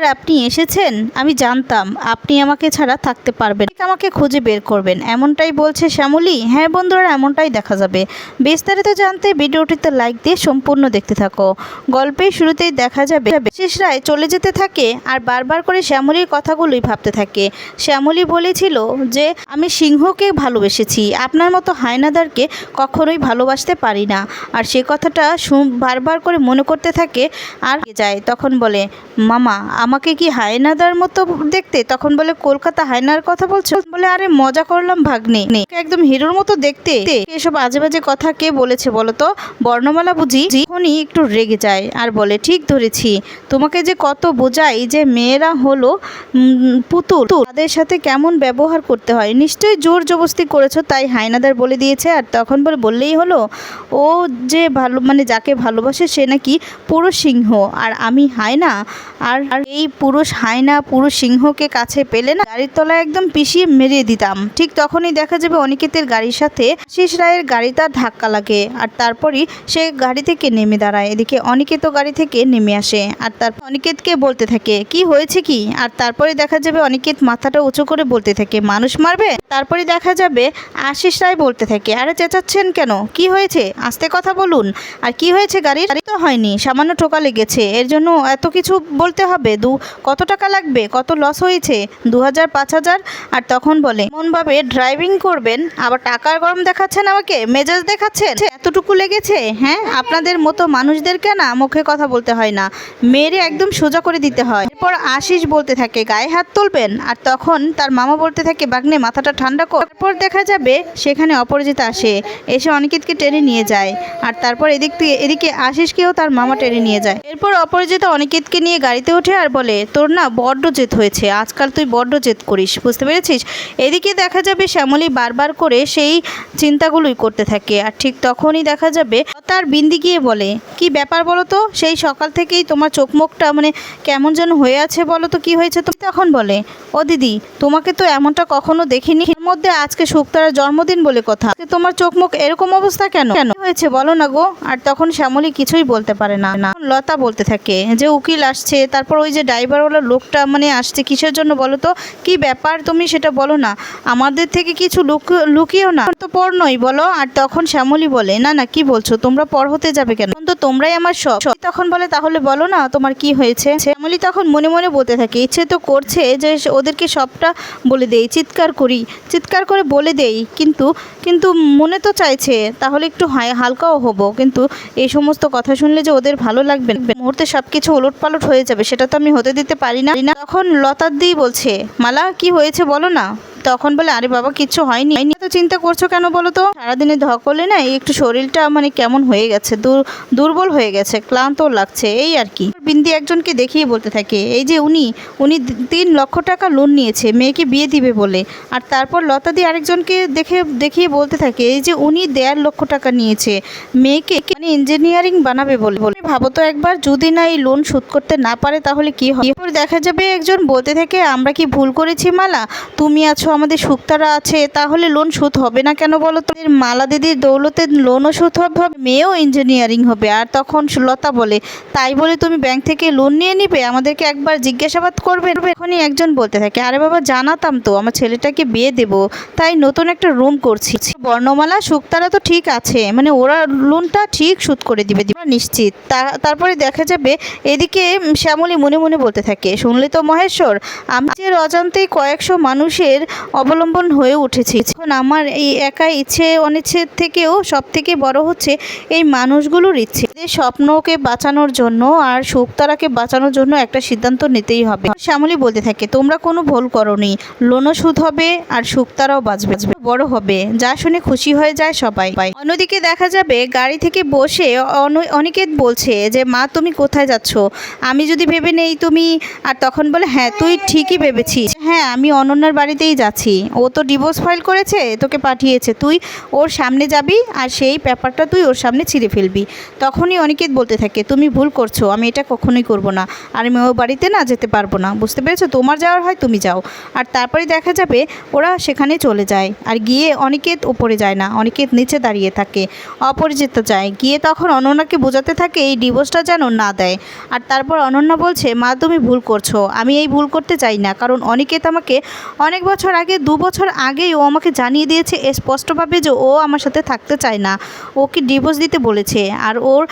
আর আপনি এসেছেন? আমি জানতাম। আপনি আমাকে ছাড়া থাকতে পারবেন ঠিক আমাকে খুঁজে বের করবেন। এমনটাই বলছে শ্যামলী। হ্যাঁ বন্ধুরা, এমনটাই দেখা যাবে। বিস্তারিত জানতে ভিডিওটিতে লাইক দিয়ে সম্পূর্ণ দেখতে থাকো। গল্পের শুরুতেই দেখা যাবে বিশেষ রায় চলে যেতে থাকে আর বারবার করে শ্যামলীর কথাগুলোই ভাবতে থাকে। শ্যামলী বলেছিল যে, আমি সিংহকে ভালোবেসেছি। আপনার মতো হায়নাদারকে কখনোই ভালোবাসতে পারি না। আর সে কথাটা বারবার করে মনে করতে থাকে। আর যায়, তখন বলে, মামা আমাকে কি হায়নাদার মতো দেখতে? তখন বলে, কলকাতা হায়নার কথা বলছো? বলে, আরে, মজা করলাম, ভাগ্নে। একদম হিরোর মতো দেখতে। এসব আজে বাজে কথা কে বলেছে বলো তো? বর্ণমালা বুঝি উনি একটু রেগে যায় আর বলে, ঠিক ধরেছি। তোমাকে যে কত বোঝাই যে মেয়েরা হলো পুতুল। তাদের সাথে কেমন ব্যবহার করতে হয়? নিশ্চয়ই জোর জবস্তি করেছ, তাই হায়নাদার বলে দিয়েছে। আর তখন বলে, বললেই হলো, ও যে ভালো মানে যাকে ভালোবাসে সে নাকি পুরুষ সিংহ। আর আমি হায়না, আর আর এই পুরুষ হায়না, পুরুষ সিংহকে কাছে পেলে না, গাড়ির তলায় একদম পিষিয়ে মেরিয়ে দিতাম। ঠিক তখনই দেখা যাবে অনিকেতের গাড়ির সাথে আশিস রায়ের গাড়ি তার ধাক্কা লাগে আর তারপরই সে গাড়ি থেকে নেমে দাঁড়ায়। এদিকে অনিকেতও গাড়ি থেকে নেমে আসে আর তারপর অনিকেতকে বলতে থাকে, কি হয়েছে কি? আর তারপরে দেখা যাবে অনিকেত মাথাটা উঁচু করে বলতে থাকে, মানুষ মারবে? তারপরে দেখা যাবে আশিস রায় বলতে থাকে, আরে চেঁচাচ্ছেন কেন? কি হয়েছে? আস্তে কথা বলুন। আর কি হয়েছে গাড়ির? গাড়ি তো হয়নি, সামান্য ঠোকা লেগেছে। এর জন্য এত কিছু বলতে হবে? দু, কত টাকা লাগবে? কত লস হয়েছে? দু হাজার পাঁচ হাজার আর তখন বলে, এমনভাবে ড্রাইভিং করবেন, আবার টাকার গরম দেখাচ্ছেন আমাকে? মেজাজ দেখাচ্ছেন? এতটুকু লেগেছে? হ্যাঁ আপনাদের মতো মানুষদেরকে না মুখে কথা বলতে হয় না। মেরে একদম সোজা করে দিতে হয়। এরপর আশিস বলতে থাকে, গায়ে হাত তুলবেন? আর তখন তার মামা বলতে থাকে, বাগনে মাথাটা ঠান্ডা কর। তারপর দেখা যাবে, সেখানে অপরাজিতা আসে। এসে অনিকেতকে টেনে নিয়ে যায়। আর তারপর এদিক থেকে, এদিকে আশিসকেও তার মামা টেনে নিয়ে যায়। এরপর অপরাজিতা অনিকেতকে নিয়ে গাড়িতে ওঠে আর বলে, তোর না বড্ড জেদ হয়েছে, আজকাল তুই বড্ড জেদ করিস, বুঝতে পেরেছিস? এদিকে দেখা যাবে শ্যামলী বারবার করে সেই চিন্তাগুলোই করতে থাকে আর ঠিক তখনই দেখা যাবে তার বিন্দি গিয়ে বলে, কি ব্যাপার বলো তো? সেই সকাল থেকেই তোমার চোখ মুখটা মানে কেমন যেন হয়ে আছে বলো তো, কি হয়েছে? তুমি তখন বলে, ও দিদি, তোমাকে তো এমনটা কখনো দেখিনি। এর মধ্যে আজকে শুক্তারার জন্মদিন বলে কথা। তোমার চোখ মুখ এরকম অবস্থা কেন? কেন হয়েছে বলো না গো? আর তখন শ্যামলী কিছুই বলতে পারে না। লতা বলতে থাকে যে, উকিল আসছে। তারপর ওই যে ড্রাইভারওয়ালা লোকটা মানে আসছে কিসের জন্য বলো তো? কি ব্যাপার তুমি সেটা বলো না। আমাদের থেকে কিছু লুক, লুকিয়েও না। তো পর নই বলো। আর তখন শ্যামলী বলে, না না, কি বলছো? তোমরা পর হতে যাবে কেন? তো তোমরাই আমার সব। তখন বলে, তাহলে বলো না তোমার কি হয়েছে? শ্যামলী তখন মনে মনে বলতে থাকে, ইচ্ছে তো করছে যে ওদেরকে সবটা বলে দেই, চিৎকার করি। চিৎকার করে বলে দেই। কিন্তু কিন্তু মনে তো চাইছে, তাহলে একটু হালকাও হব। কিন্তু এই সমস্ত কথা শুনলে যে ওদের ভালো লাগবে। মুহূর্তে সব কিছু ওলট পালট হয়ে যাবে, সেটা তো আমি হতে দিতে পারি না। তখন লতার দিই বলছে, মালা, কি হয়েছে বলো না তখন বলে, আরে বাবা, কিছু হয়নি। হয়নি? তো চিন্তা করছ কেন বলো তো? সারাদিনে ধকলে না একটু শরীরটা মানে কেমন হয়ে গেছে, দুর- দুর্বল হয়ে গেছে, ক্লান্ত লাগছে, এই আর কি। বিন্দি একজনকে দেখিয়ে বলতে থাকে, এই যে উনি উনি তিন লক্ষ টাকা লোন নিয়েছে, মেয়েকে বিয়ে দিবে বলে। আর তারপর লতা দি আরেকজনকে দেখে, দেখিয়ে বলতে থাকে, এই যে উনি দেড় লক্ষ টাকা নিয়েছে, মেয়েকে মানে ইঞ্জিনিয়ারিং বানাবে বলে। বলে ভাবো তো একবার, যদি না এই লোন শোধ করতে না পারে, তাহলে কি হবে? দেখা যাবে একজন বলতে থাকে, আমরা কি ভুল করেছি মালা? তুমি আছো আমাদের সুক্তারা আছে, তাহলে লোন শোধ হবে না কেন বলো তো? মালা দিদির দৌলতে লোনও শোধ হবে মেয়েও ইঞ্জিনিয়ারিং হবে, আর তখন লতা বলে, তাই বলে তুমি ব্যাংক থেকে লোন নিয়ে নিবে? আমাদেরকে একবার জিজ্ঞাসাবাদ করবে। এখনই একজন বলতে থাকে, আরে বাবা, জানাতাম তো, আমার ছেলেটাকে বিয়ে দেব, তাই নতুন একটা রুম করছি। বর্ণমালা, সুক্তারা তো ঠিক আছে মানে ওরা লোনটা ঠিক শোধ করে দিবে নিশ্চিত। তারপরে দেখা যাবে, এদিকে শ্যামলী মনে মনে বলতে থাকে, শুনলে তো মহেশ্বর আমি অজান্তেই কয়েকশো মানুষের অবলম্বন হয়ে উঠেছি। এখন আমার এই একা ইচ্ছে অনিচ্ছের থেকেও সব থেকে বড় হচ্ছে এই মানুষগুলোর ইচ্ছে। এদের স্বপ্নকে বাঁচানোর জন্য আর শুক্তারাকে বাঁচানোর জন্য একটা সিদ্ধান্ত নিতেই হবে। শ্যামলী বলতে থাকে, তোমরা কোনো ভুল করনি। লোনও সুদ হবে আর শুক্তারাও বাঁচবে। বড় হবে। যা শুনে খুশি হয়ে যায় সবাই। অন্যদিকে দেখা যাবে, গাড়ি থেকে বসে অন- অনিকেত বলছে যে, মা, তুমি কোথায় যাচ্ছ? আমি যদি ভেবে নেই তুমি? আর তখন বলে হ্যাঁ তুই ঠিকই ভেবেছিস। হ্যাঁ আমি অনন্যার বাড়িতেই যাচ্ছি। ও তো ডিভোর্স ফাইল করেছে, তোকে পাঠিয়েছে। তুই ওর সামনে যাবি আর সেই পেপারটা তুই ওর সামনে ছিঁড়ে ফেলবি। তখনই অনিকেত বলতে থাকে, তুমি ভুল করছ, আমি এটা কখনোই করব না। আর আমি ও বাড়িতে না যেতে পারব না। বুঝতে পেরেছ? তোমার যাওয়ার হয় তুমি যাও। আর তারপরে দেখা যাবে ওরা সেখানে চলে যায়। আর গিয়ে অনিকেত ওপরে যায় না, অনিকেত নিচে দাঁড়িয়ে থাকে। অপরিচিত যায়। গিয়ে তখন অনন্যাকে বোঝাতে থাকে, এই ডিভোর্সটা যেন না দেয়। আর তারপর অনন্যা বলছে, মা, তুমি ভুল করছ। আমি এই ভুল করতে চাই না। কারণ অনিকেত আমাকে অনেক বছর আগে, দু বছর আগেই ও আমাকে জানিয়ে দিয়েছে স্পষ্টভাবে যে ও আমার সাথে থাকতে চায় না। ওকে ডিভোর্স দিতে বলেছে। আর ওর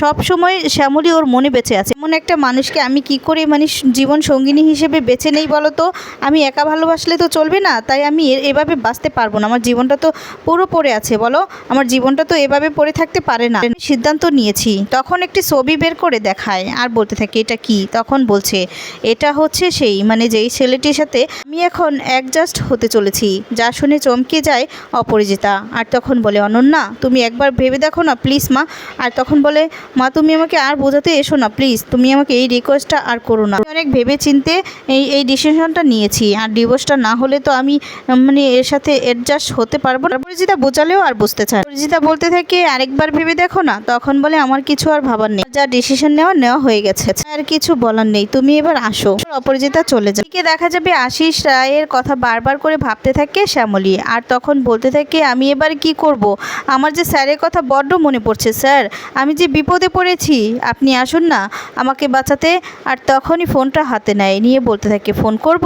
সব সময় শ্যামলী ওর মনে বেঁচে আছে। এমন একটা মানুষকে আমি কি করে মানে জীবন সঙ্গিনী হিসেবে বেছে নেই বলো তো আমি একা ভালোবাসলে তো চলবে না, তাই আমি এভাবে বাঁচতে পারব না। আমার জীবনটা তো পুরো পড়ে আছে, বলো? আমার জীবনটা তো এভাবে পড়ে থাকতে পারে না। সিদ্ধান্ত নিয়েছি। তখন একটি ছবি বের করে দেখায় আর বলতে থাকে, এটা কি? তখন বলছে, এটা হচ্ছে সেই। মানে যেই ছেলেটির সাথে আমি এখন অ্যাডজাস্ট হতে চলেছি। যা শুনে চমকে যায় অপরাজিতা আর তখন বলে, অনন্যা, তুমি একবার ভেবে দেখো না প্লিজ মা। আর তখন বলে, মা, তুমি আমাকে আর বোঝাতে এসো না প্লিজ তুমি আমাকে এই রিকোয়েস্টটা আর করো না। অনেক ভেবে চিনতে এই এই ডিসিশনটা নিয়েছি। আর ডিভোর্সটা না হলে তো আমি মানে এর সাথে অ্যাডজাস্ট হতে পারব না। পরিচিতা বোঝালেও আর বুঝতে চায় পরিচিতা বলতে থাকে, আরেকবার ভেবে দেখো না। তখন বলে, আমার কিছু আর ভাবার নেই। যা ডিসিশন নেওয়া নেওয়া হয়ে গেছে। আর কিছু বলার নেই। তুমি এবার আসো। অপরাজিতা চলে এদিকে দেখা যাবে আশিস রায়ের কথা বারবার করে ভাবতে থাকে শ্যামলী। আর তখন বলতে থাকে, আমি এবার কি করব? আমার যে স্যারের কথা বড্ড মনে পড়ছে, স্যার। আমি যে বিপদে পড়েছি, আপনি আসুন না আমাকে বাঁচাতে। আর তখনই ফোনটা হাতে নেয়, নিয়ে বলতে থাকে, ফোন করব?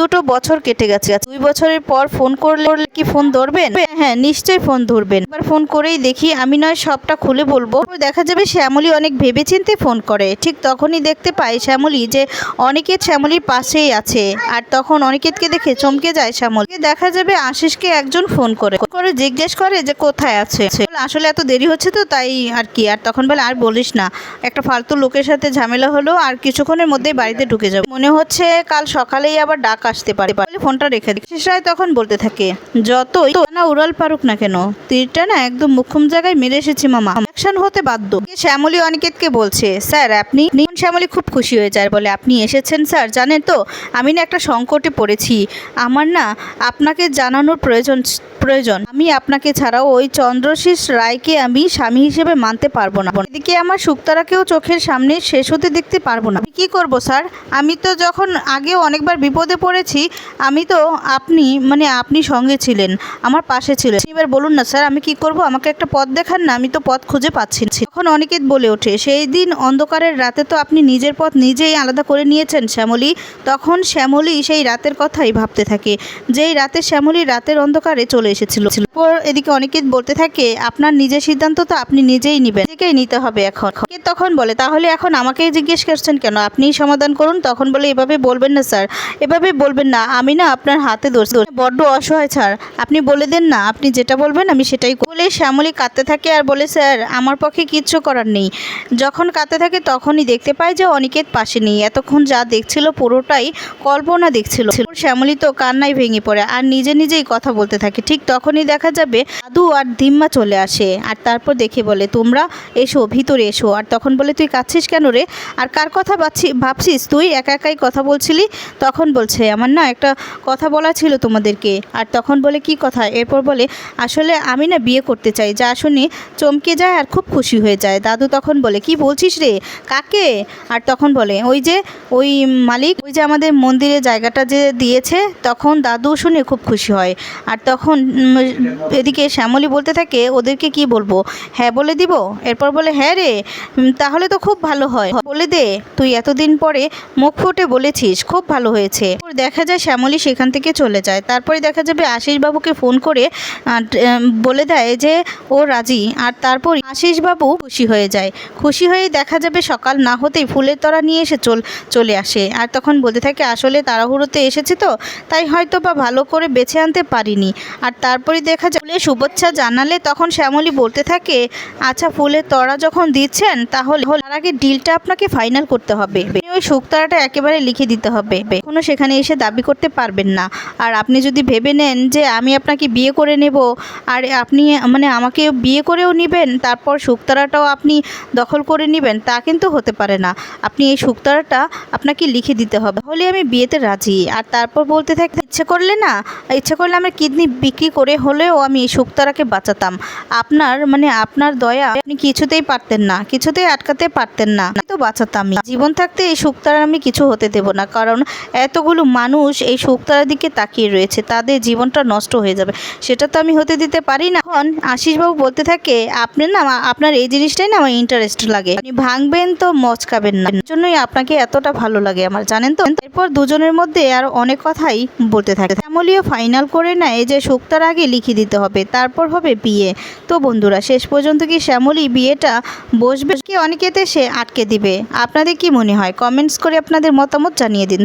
দুটো বছর কেটে গেছে। দুই বছরের পর ফোন করলে কি ফোন ধরবেন? হ্যাঁ নিশ্চয়ই ফোন ধরবেন। এবার ফোন করেই দেখি, আমি নয়, সবটা খুলে বলব। দেখা যাবে শ্যামলী অনেক ভেবেচিন্তে ফোন করে। ঠিক তখনই দেখতে পাই শ্যামলী যে অনিকেত শ্যামলীর পাশেই আছে। আর তখন অনিকেতকে দেখে চমকে যায় শ্যামল। দেখা যাবে আশিসকে একজন ফোন করে। করে জিজ্ঞেস করে যে কোথায় আছে? আসলে এত দেরি হচ্ছে তো, তাই আর কি। আর তখন বলে, আর বলিস না। একটা ফালতু লোকের সাথে ঝামেলা হলো, আর কিছুক্ষণের মধ্যেই বাড়িতে ঢুকে যাবে। মনে হচ্ছে কাল সকালেই আবার ডাক আসতে পারে। বলে ফোনটা রেখে দিই শেষ রায় তখন বলতে থাকে, যতই না উড়াল পারুক না কেন, তীরটা না একদম মুখ্যম জায়গায় মেরে এসেছি মামা। অ্যাকশন হতে বাধ্য। শ্যামলী অনিকেতকে বলছে, স্যার, আপনি শ্যামলী খুব খুশি হয়ে যায়, বলে, আপনি এসেছেন, স্যার, জানেন তো, আমি না একটা সংকটে পড়েছি। আমার না আপনাকে জানানোর প্রয়োজন প্রয়োজন। আমি আপনাকে ছাড়াও ওই চন্দ্রশীষ রায়কে আমি স্বামী হিসেবে মানতে পারব না। এদিকে আমার শুক্তারাকেও চোখের সামনে শেষ হতে দেখতে পারব না। কি করব, স্যার? আমি তো যখন আগেও অনেকবার বিপদে পড়েছি, আমি তো আপনি মানে আপনি সঙ্গে ছিলেন, আমার পাশে ছিলেন। এবার বলুন না, স্যার, আমি কি করব? আমাকে একটা পথ দেখান না, আমি তো পথ খুঁজে পাচ্ছি না। তখন অনিকেত বলে ওঠে, সেই দিন অন্ধকারের রাতে তো আপনি নিজের পথ নিজেই আলাদা করে নিয়েছেন শ্যামলী। তখন শ্যামলী সেই রাতের কথাই ভাবতে থাকে, যেই রাতে শ্যামলী রাতের অন্ধকারে চলে এসেছিল। পর এদিকে অনিকেত বলতে থাকে, আপনার নিজের সিদ্ধান্ত তো আপনি নিজেই নেবেন, নিজেকেই নিতে হবে এখন। অনিকেত তখন বলে, তাহলে এখন আমাকেই জিজ্ঞেস করছেন কেন? আপনিই সমাধান করুন। তখন বলে, এভাবে বলবেন না স্যার, এভাবে বলবেন না। আমি না আপনার হাতে ধরছি বড্ড অসহায় স্যার আপনি বলে দেন না, আপনি যেটা বলবেন আমি সেটাই। বলে শ্যামলী কাঁদতে থাকে আর বলে, স্যার, আমার পক্ষে কিচ্ছু করার নেই। যখন কাঁদতে থাকে তখনই দেখতে পায় যে অনিকেত পাশে নেই। এতক্ষণ যা দেখছিল পুরোটাই কল্পনা দেখছিল। শ্যামলী তো কান্নায় ভেঙে পড়ে আর নিজে নিজেই কথা বলতে থাকে। ঠিক তখনই দেখা যাবে দাদু আর ধিম্মা চলে আসে। আর তারপর দেখে বলে, তোমরা এসো, ভিতরে এসো। আর তখন বলে, তুই কাঁদছিস কেন রে? আর কার কথা ভাবছি, ভাবছিস তুই? একা একাই কথা বলছিলি? তখন বলছে, আমার না একটা কথা বলা ছিল তোমাদেরকে। আর তখন বলে, কি কথা? এরপর বলে, আসলে আমি না বিয়ে করতে চাই। যা শুনে চমকে যায় আর খুব খুশি হয়ে যায়। দাদু তখন বলে, কি বলছিস রে? কাকে? আর তখন বলে, ওই যে, ওই মালিক, ওই যে আমাদের মন্দিরে জায়গাটা যে দিয়েছে, তখন দাদু শুনে খুব খুশি হয়। আর তখন এদিকে শ্যামলী বলতে থাকে, ওদেরকে কি বলব? হ্যাঁ বলে দিব। এরপর বলে হ্যাঁ রে তাহলে তো খুব ভালো হয়। বলে দে, তুই এতদিন পরে মুখ ফুটে বলেছিস, খুব ভালো হয়েছে। দেখা যায় শ্যামলী সেখান থেকে চলে যায়। তারপরে দেখা যাবে আশিসবাবুকে ফোন করে বলে দেয় যে, ও রাজি। আর তারপর আশিসবাবু খুশি হয়ে যায়। খুশি হয়ে দেখা যাবে সকাল না হতেই ফুলের তরা নিয়ে এসে চল, চলে আসে। আর তখন বলতে থাকে, আসলে তাড়াহুড়োতে এসেছে তো, তাই হয়তো বা ভালো করে বেছে আনতে পারিনি। আর তারপরে দেখা যায়। ফুলের ফুলে শুভেচ্ছা জানালে তখন শ্যামলী বলতে থাকে আচ্ছা ফুলের তরা যখন দিচ্ছেন, তাহলে তার আগে ডিলটা আপনাকে ফাইনাল করতে হবে। আপনি ওই শুকতারাটা একেবারে লিখে দিতে হবে। কখনো সেখানে এসে দাবি করতে পারবেন না। আর আপনি যদি ভেবে নেন যে আমি আপনাকে বিয়ে করে নেব, আর আপনি মানে আমাকে বিয়ে করেও নেবেন, তারপর শুকতারাটাও আপনি দখল করে নেবেন, তা কিন্তু হতে পারে না। আপনি এই শুকতারাটা আপনাকে লিখে দিতে হবে। তাহলে আমি বিয়েতে রাজি। আর তারপর বলতে থাকি, ইচ্ছে করলে না, ইচ্ছে করলে আমার কিডনি বিক্রি করে হলেও আমি এই শুকতারাকে বাঁচাতাম। আপনার মানে আপনার দয়া, আপনি কিছুতেই পারতেন না, কিছুতেই আটকাতে পারতেন না। তো বাঁচাতাম জীবন থাকতে এই শুকতারা আমি কিছু হতে দেব না, কারণ এতগুলো মানুষ এই শুকতারার দিকে তাকিয়ে রয়েছে, তাদের জীবনটা নষ্ট হয়ে যাবে। সেটা তো আমি হতে দিতে পারি না। এখন আশিসবাবু বলতে থাকে আপনি না, আপনার এই জিনিসটাই না আমার ইন্টারেস্ট লাগে। আপনি ভাঙবেন তো মচকাবেন না। জন্যই আপনাকে এতটা ভালো লাগে আমার, জানেন তো? এরপর দুজনের মধ্যে আর অনেক কথাই বলতে থাকে। শ্যামলিও ফাইনাল করে নেয় যে শুক্তার আগে লিখে দিতে হবে, তারপর হবে বিয়ে। তো বন্ধুরা, শেষ পর্যন্ত কি শ্যামলী বিয়েটা বসবে? অনেকেতে সে আটকে দিবে। আপনাদের কি মনে হয়? কমেন্টস করে আপনাদের মতামত জানিয়ে দিন।